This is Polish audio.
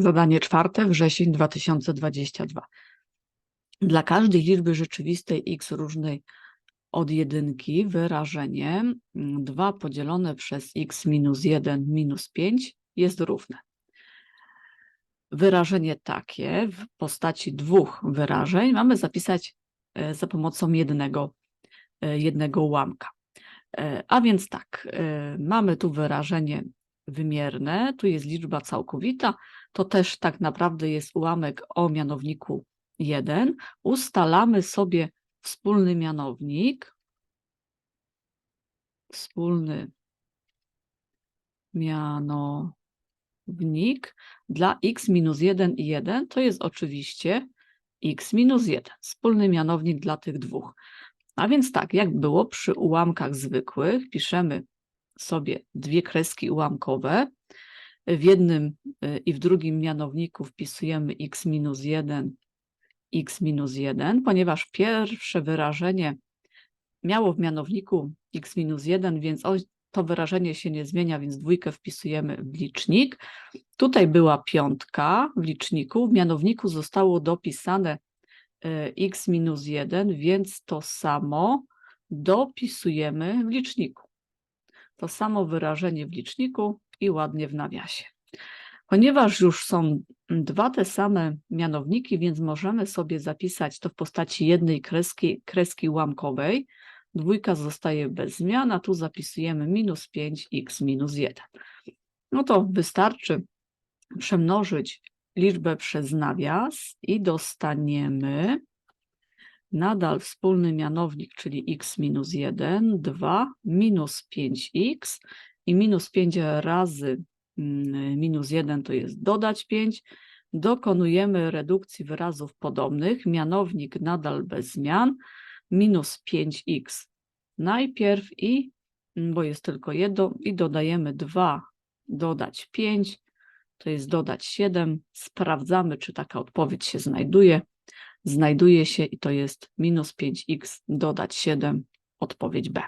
Zadanie czwarte, wrzesień 2022. Dla każdej liczby rzeczywistej x różnej od jedynki wyrażenie 2 podzielone przez x minus 1 minus 5 jest równe. Wyrażenie takie w postaci dwóch wyrażeń mamy zapisać e, za pomocą jednego, e, jednego ułamka. E, A więc tak, mamy tu wyrażenie wymierne, tu jest liczba całkowita, to też tak naprawdę jest ułamek o mianowniku 1. Ustalamy sobie wspólny mianownik. Wspólny mianownik dla x minus 1 i 1 to jest oczywiście x minus 1. Wspólny mianownik dla tych dwóch. A więc tak, jak było przy ułamkach zwykłych, piszemy sobie dwie kreski ułamkowe. W jednym y, i w drugim mianowniku wpisujemy x minus 1, x minus 1, ponieważ pierwsze wyrażenie miało w mianowniku x minus 1, więc to wyrażenie się nie zmienia, więc dwójkę wpisujemy w licznik. Tutaj była piątka w liczniku, w mianowniku zostało dopisane y, x minus 1, więc to samo dopisujemy w liczniku. To samo wyrażenie w liczniku i ładnie w nawiasie. Ponieważ już są dwa te same mianowniki, więc możemy sobie zapisać to w postaci jednej kreski, kreski ułamkowej. Dwójka zostaje bez zmian, a tu zapisujemy minus 5x minus 1. No to wystarczy przemnożyć liczbę przez nawias i dostaniemy nadal wspólny mianownik, czyli x minus 1, 2, minus 5x i minus 5 razy mm, minus 1 to jest dodać 5. Dokonujemy redukcji wyrazów podobnych. Mianownik nadal bez zmian. Minus 5x najpierw i, mm, bo jest tylko jedno, i dodajemy 2, dodać 5, to jest dodać 7. Sprawdzamy, czy taka odpowiedź się znajduje znajduje się i to jest minus 5x dodać 7, odpowiedź B.